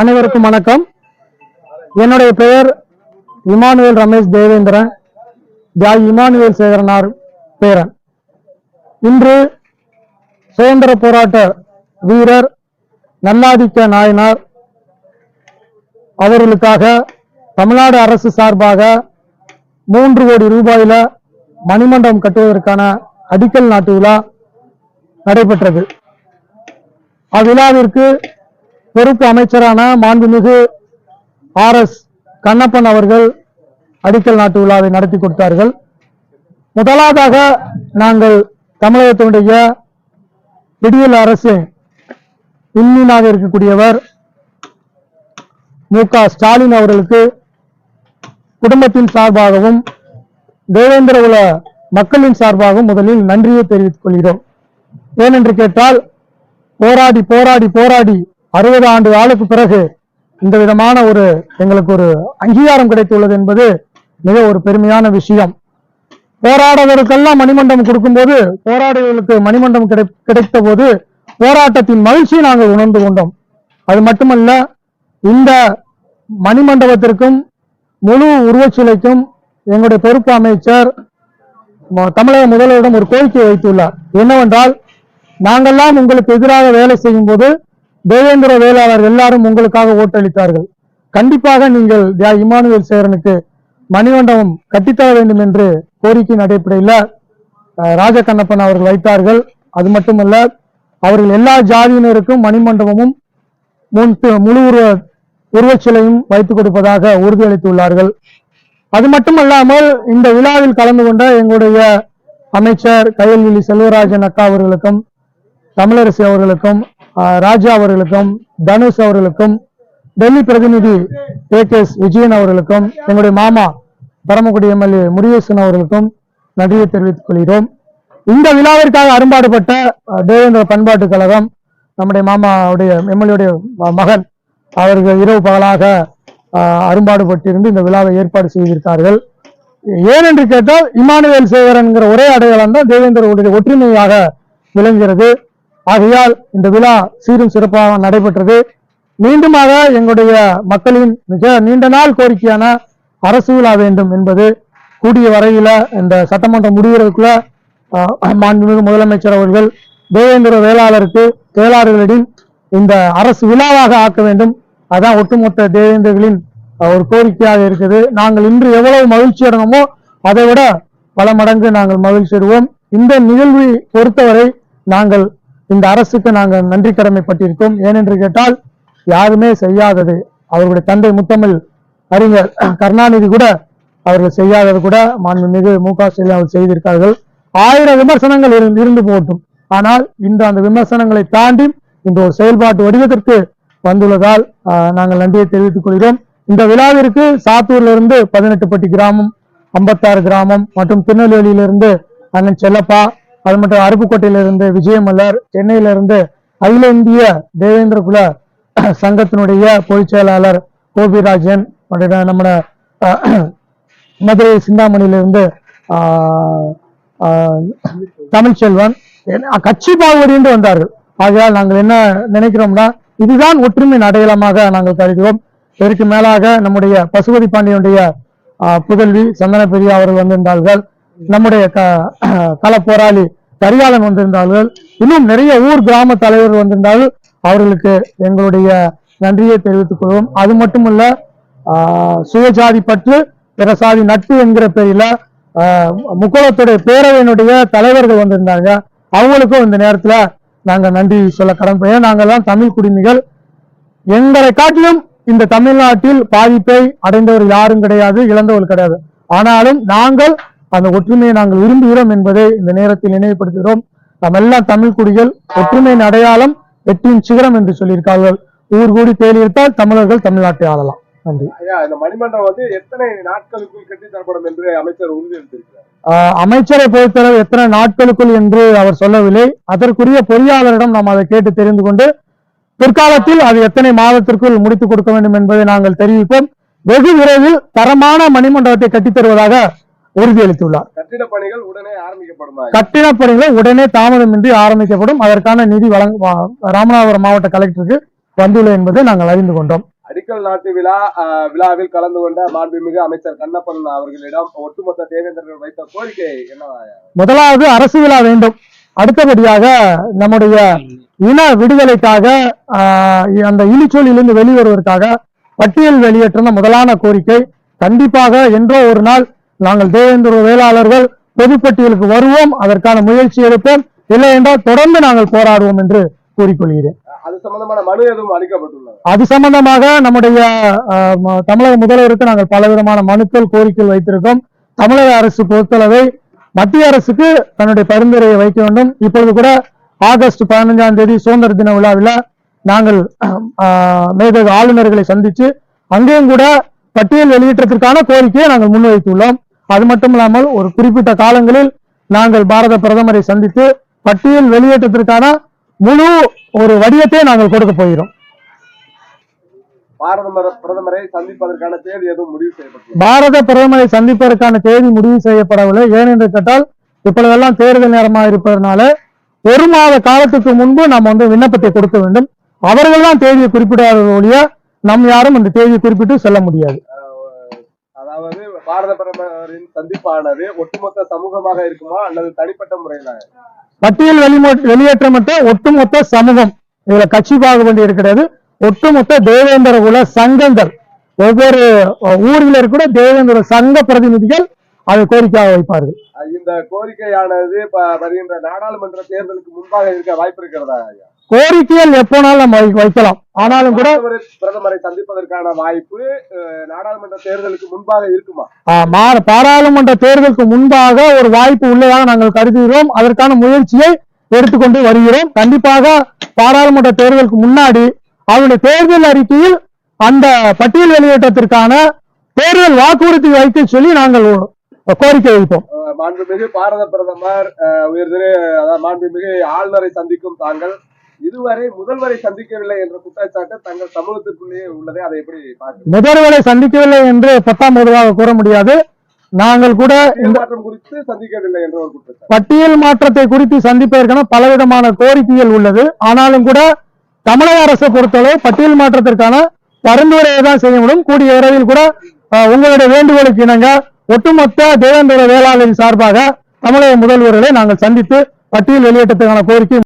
அனைவருக்கும் வணக்கம். என்னுடைய பெயர் இமானுவேல் ரமேஷ் தேவேந்திரன். தியாய் இமானுவேல் சேகரனார் பேரன். இன்று சுதந்திர போராட்ட வீரர் நல்லாதிக்க நாயனார் அவர்களுக்காக தமிழ்நாடு அரசு சார்பாக மூன்று கோடி ரூபாயில மணிமண்டபம் கட்டுவதற்கான அடிக்கல் நாட்டு விழா நடைபெற்றது. அவ்விழாவிற்கு பொறுப்பு அமைச்சரான மாண்புமிகு ஆர் எஸ் கண்ணப்பன் அவர்கள் அடிக்கல் நாட்டு விழாவை நடத்தி கொடுத்தார்கள். முதலாவதாக நாங்கள் தமிழகத்தினுடைய விடியல் அரசு விண்மீனாக இருக்கக்கூடியவர் மு க ஸ்டாலின் அவர்களுக்கு குடும்பத்தின் சார்பாகவும் தேவேந்திர உல மக்களின் சார்பாகவும் முதலில் நன்றியை தெரிவித்துக் கொள்கிறோம். ஏனென்று கேட்டால் போராடி போராடி போராடி அறுபது ஆண்டு ஆளுக்கு பிறகு இந்த விதமான ஒரு எங்களுக்கு ஒரு அங்கீகாரம் கிடைத்துள்ளது என்பது மிக ஒரு பெருமையான விஷயம். போராடவர்களுக்கெல்லாம் மணிமண்டபம் கொடுக்கும்போது போராடியவர்களுக்கு மணிமண்டபம் கிடை கிடைத்த போது போராட்டத்தின் மகிழ்ச்சியை நாங்கள் உணர்ந்து கொண்டோம். அது மட்டுமல்ல இந்த மணிமண்டபத்திற்கும் முழு உருவச்சிலைக்கும் எங்களுடைய பொறுப்பு அமைச்சர் தமிழக முதல்வரிடம் ஒரு கோரிக்கை வைத்துள்ளார். என்னவென்றால் நாங்கெல்லாம் உங்களுக்கு எதிராக வேலை செய்யும் போது தேவேந்திர வேளாளர் எல்லாரும் உங்களுக்காக ஓட்டளித்தார்கள். கண்டிப்பாக நீங்கள் தியா இமானுவேல் சேரனுக்கு மணிமண்டபம் கட்டித்தர வேண்டும் என்று கோரிக்கையின் அடிப்படையில் ராஜகண்ணப்பன் அவர்கள் வைத்தார்கள். அது மட்டுமல்ல அவர்கள் எல்லா ஜாதியினருக்கும் மணிமண்டபமும் முன் முழு உருவ உருவச்சிலையும் வைத்துக் கொடுப்பதாக உறுதியளித்துள்ளார்கள். அது மட்டுமல்லாமல் இந்த விழாவில் கலந்து கொண்ட எங்களுடைய அமைச்சர் கயல்விழி செல்வராஜன் அக்கா அவர்களுக்கும் தமிழரசி அவர்களுக்கும் ராஜா அவர்களுக்கும் தனுஷ் அவர்களுக்கும் டெல்லி பிரதிநிதி ஏ கே எஸ் விஜயன் அவர்களுக்கும் எங்களுடைய மாமா பரமக்குடி எம்எல்ஏ முருகேசன் அவர்களுக்கும் நன்றியை தெரிவித்துக் கொள்கிறோம். இந்த விழாவிற்காக அரும்பாடுபட்ட தேவேந்திர பண்பாட்டுக் கழகம் நம்முடைய மாமாவுடைய எம்எல்ஏடைய மகன் அவர்கள் இரவு பகலாக அரும்பாடுபட்டிருந்து இந்த விழாவை ஏற்பாடு செய்திருக்கார்கள் ஏனென்று கேட்டால் இமானுவேல் சேகரன்கிற ஒரே அடையாளம் தான் தேவேந்திரவுடைய ஒற்றுமையாக விளங்குகிறது. ஆகையால் இந்த விழா சீரும் சிறப்பாக நடைபெற்றது. மீண்டுமாக எங்களுடைய மக்களின் மிக நீண்ட நாள் கோரிக்கையான அரசு விழா வேண்டும் என்பது கூடிய வரையில இந்த சட்டமன்றம் முடிகிறதுக்குள்ள மாண்புமிகு முதலமைச்சர் அவர்கள் தேவேந்திர வேளாளருக்கு வேளாளர்களிடம் இந்த அரசு விழாவாக ஆக்க வேண்டும். அதான் ஒட்டுமொத்த தேவேந்திரர்களின் ஒரு கோரிக்கையாக இருக்குது. நாங்கள் இன்று எவ்வளவு மகிழ்ச்சி அடைந்தோமோ அதை விட பல மடங்கு நாங்கள் மகிழ்ச்சி அடைவோம். இந்த நிகழ்வை பொறுத்தவரை நாங்கள் இந்த அரசுக்கு நாங்கள் நன்றி கடமைப்பட்டிருக்கோம். ஏனென்று கேட்டால் யாருமே செய்யாதது. அவர்களுடைய தந்தை முத்தமிழ் அறிஞர் கருணாநிதி கூட அவர்கள் செய்யாதது கூட மாண்புமிகு மு க ஸ்டாலின் அவர்கள் செய்திருக்கார்கள் ஆயிரம் விமர்சனங்கள் இருந்து இருந்து போட்டும் ஆனால் இன்று அந்த விமர்சனங்களை தாண்டி இந்த ஒரு செயல்பாட்டு வடிவத்திற்கு வந்துள்ளதால் ஆஹ், நாங்கள் நன்றியை தெரிவித்துக் கொள்கிறோம். இந்த விழாவிற்கு சாத்தூர்ல இருந்து பதினெட்டுப்பட்டி கிராமம் ஐம்பத்தாறு கிராமம் மற்றும் திருநெல்வேலியிலிருந்து அண்ணன் செல்லப்பா அது மட்டும் அருப்புக்கோட்டையிலிருந்து விஜயமல்லர் சென்னையிலிருந்து அகில இந்திய தேவேந்திர குல சங்கத்தினுடைய பொதுச் செயலாளர் கோபிராஜன் மற்றும் நம்ம மதுரை சிந்தாமணியிலிருந்து ஆஹ், தமிழ்ச்செல்வன் கட்சி பாகுபடியின்றி வந்தார்கள். ஆகையால் நாங்கள் என்ன நினைக்கிறோம்னா இதுதான் ஒற்றுமையின் அடையாளமாக நாங்கள் கருதுகிறோம். இதற்கு மேலாக நம்முடைய பசுபதி பாண்டியனுடைய புதல்வி சந்தன பெரியா அவர்கள் வந்திருந்தார்கள். நம்முடைய க- கள போராளி கரிகாலன் வந்திருந்தார்கள். இன்னும் நிறைய ஊர் கிராம தலைவர்கள் வந்திருந்தார்கள். அவர்களுக்கு எங்களுடைய நன்றியை தெரிவித்துக் கொள்வோம். அது மட்டுமல்ல ஆஹ், சுயஜாதி பற்று பிற சாதி நட்பு என்கிற பெயரில ஆஹ், பேரவையினுடைய தலைவர்கள் வந்திருந்தாங்க. அவங்களுக்கும் இந்த நேரத்துல நாங்க நன்றி சொல்ல கடன்போம் நாங்கெல்லாம் தமிழ் குடிமைகள். எங்களை காட்டிலும் இந்த தமிழ்நாட்டில் பாதிப்பை அடைந்தவர் யாரும் கிடையாது இழந்தவர்கள் கிடையாது. ஆனாலும் நாங்கள் அந்த ஒற்றுமையை நாங்கள் விரும்புகிறோம் என்பதை இந்த நேரத்தில் நினைவுபடுத்துகிறோம். நம்ம தமிழ் குடிகள் ஒற்றுமையின் அடையாளம் வெற்றியின் சிகரம் என்று சொல்லியிருக்கார்கள். ஊர் கூடி தேலியிருத்தால் தமிழர்கள் தமிழ்நாட்டை ஆளலாம். நன்றி. இந்த மணிமண்டபம் வந்து எத்தனை நாட்களுக்குள் கட்டி தரப்படும் என்று அமைச்சர் உறுதியளித்திருக்கிறார்? அமைச்சரை பொறுத்தளவு எத்தனை நாட்களுக்குள் என்று அவர் சொல்லவில்லை. அதற்குரிய பொறியாளரிடம் நாம் அதை கேட்டு தெரிந்து கொண்டு பிற்காலத்தில் அது எத்தனை மாதத்திற்குள் முடித்துக் கொடுக்க வேண்டும் என்பதை நாங்கள் தெரிவிப்போம். வெகு விரைவில் தரமான மணிமண்டபத்தை கட்டித் தருவதாக உறுதியளித்துள்ளார் கட்டிட பணிகள் உடனே ஆரம்பிக்கப்படுமா? கட்டிடப் பணிகள் உடனே தாமதமின்றி ஆரம்பிக்கப்படும். அதற்கான நிதி வழங்க ராமநாதபுரம் மாவட்ட கலெக்டருக்கு வந்துள்ளது என்பதை நாங்கள் அறிந்து கொண்டோம். அடிக்கல் நாட்டு விழா விழாவில் கலந்து கொண்ட மாண்புமிகு அமைச்சர் கண்ணப்பன் அவர்களிடம் ஒட்டுமொத்த தேவேந்திரர்கள் வைத்த கோரிக்கை என்னவா முதலாவது அரசு விழா வேண்டும். அடுத்தபடியாக நம்முடைய இன விடுதலைக்காக அந்த இழிச்சொலியிலிருந்து வெளிவருவதற்காக பட்டியல் வெளியேற்ற முதலான கோரிக்கை கண்டிப்பாக என்றோ ஒரு நாள் நாங்கள் தேவேந்திர வேளாளர்கள் பொதுப்பட்டியலுக்கு வருவோம் அதற்கான முயற்சி எடுப்போம். இல்லை என்றால் தொடர்ந்து நாங்கள் போராடுவோம் என்று கூறிக்கொள்கிறேன். அது சம்பந்தமாக நம்முடைய தமிழக முதல்வருக்கு நாங்கள் பலவிதமான மனுக்கள் கோரிக்கைகள் வைத்திருக்கோம். தமிழக அரசு பொறுத்தளவை மத்திய அரசுக்கு தன்னுடைய பரிந்துரையை வைக்க வேண்டும். இப்பொழுது கூட ஆகஸ்ட் பதினஞ்சாம் தேதி சுதந்திர தின விழாவில் நாங்கள் மேதகு ஆளுநர்களை சந்திச்சு அங்கேயும் கூட பட்டியல் வெளியேற்றத்திற்கான கோரிக்கையை நாங்கள் முன்வைத்துள்ளோம். அது மட்டும் இல்லாமல் ஒரு குறிப்பிட்ட காலங்களில் நாங்கள் பாரத பிரதமரை சந்தித்து பட்டியல் வெளியேற்றத்திற்கான முழு ஒரு வடிவத்தை நாங்கள் கொடுக்க போகிறோம். பாரத மர- பிரதமரை சந்திப்பதற்கான தேதி முடிவு செய்யப்பட்டுள்ளது பாரத பிரதமரை சந்திப்பதற்கான தேதி முடிவு செய்யப்படவில்லை. ஏனென்று கேட்டால் இப்பொழுதெல்லாம் தேர்தல் நேரமாக இருப்பதனால ஒரு மாத காலத்துக்கு முன்பு நாம் வந்து விண்ணப்பத்தை கொடுக்க வேண்டும். அவர்கள் தான் தேதியை குறிப்பிடாத ஒழிய நம் யாரும் அந்த தேதியை குறிப்பிட்டு செல்ல முடியாது. பாரத பிரதமரின் சந்திப்பானது ஒட்டுமொத்த சமூகமாக இருக்குமா அல்லது தனிப்பட்ட முறையில? பட்டியல் வெளிமோ வெளியேற்றமற்ற ஒட்டுமொத்த சமூகம். இதுல கட்சி பாகுபண்டி இருக்கிறது. ஒட்டுமொத்த தேவேந்திர குல சங்கங்கள். ஒவ்வொரு ஊரில் இருக்கிற தேவேந்திர சங்க பிரதிநிதிகள் அதை கோரிக்கையாக வைப்பார்கள். இந்த கோரிக்கையானது வருகின்ற நாடாளுமன்ற தேர்தலுக்கு முன்பாக இருக்க வாய்ப்பு இருக்கிறதா? கோரிக்கைகள் எப்போனாலும் நம்ம வைக்கலாம். ஆனாலும் கூட பிரதமரை சந்திப்பதற்கான வாய்ப்பு நாடாளுமன்ற தேர்தலுக்கு முன்பாக இருக்குமா? பாராளுமன்ற தேர்தலுக்கு முன்பாக ஒரு வாய்ப்பு உள்ளதாக நாங்கள் கருதுகிறோம். அதற்கான முயற்சியை எடுத்துக்கொண்டு வருகிறோம். கண்டிப்பாக பாராளுமன்ற தேர்தலுக்கு முன்னாடி அவருடைய தேர்தல் அறிக்கையில் அந்த பட்டியல் வெளியேற்றத்திற்கான தேர்தல் வாக்குறுதி வைக்க சொல்லி நாங்கள் கோரிக்கை வைப்போம் மாண்புமிகு பாரத பிரதமர் அஹ், உயர் திரு அதாவது மாண்புமிகு ஆளுநரை சந்திக்கும் தாங்கள் இதுவரை முதல்வரை சந்திக்கவில்லை என்ற குற்றச்சாட்டு தங்கள் சமூகத்திற்குள்ளேயே உள்ளதை அதை எப்படி முதல்வரை சந்திக்கவில்லை என்று பத்தாம் பொதுவாக கூற முடியாது. நாங்கள் கூட இந்த மாற்றம் குறித்து சந்திக்கவில்லை என்ற ஒரு குற்றச்சாட்டு. பட்டியல் மாற்றத்தை குறித்து சந்திப்பதற்கான பலவிதமான கோரிக்கைகள் உள்ளது. ஆனாலும் கூட தமிழக அரசை பொறுத்தவரை பட்டியல் மாற்றத்திற்கான பரிந்துரையை தான் செய்ய முடியும். கூடிய விரைவில் கூட உங்களுடைய வேண்டுகோளுக்கு இணங்க ஒட்டுமொத்த தேவேந்திர வேளாளரின் சார்பாக தமிழக முதல்வர்களை நாங்கள் சந்தித்து பட்டியல் வெளியேற்றத்துக்கான கோரிக்கை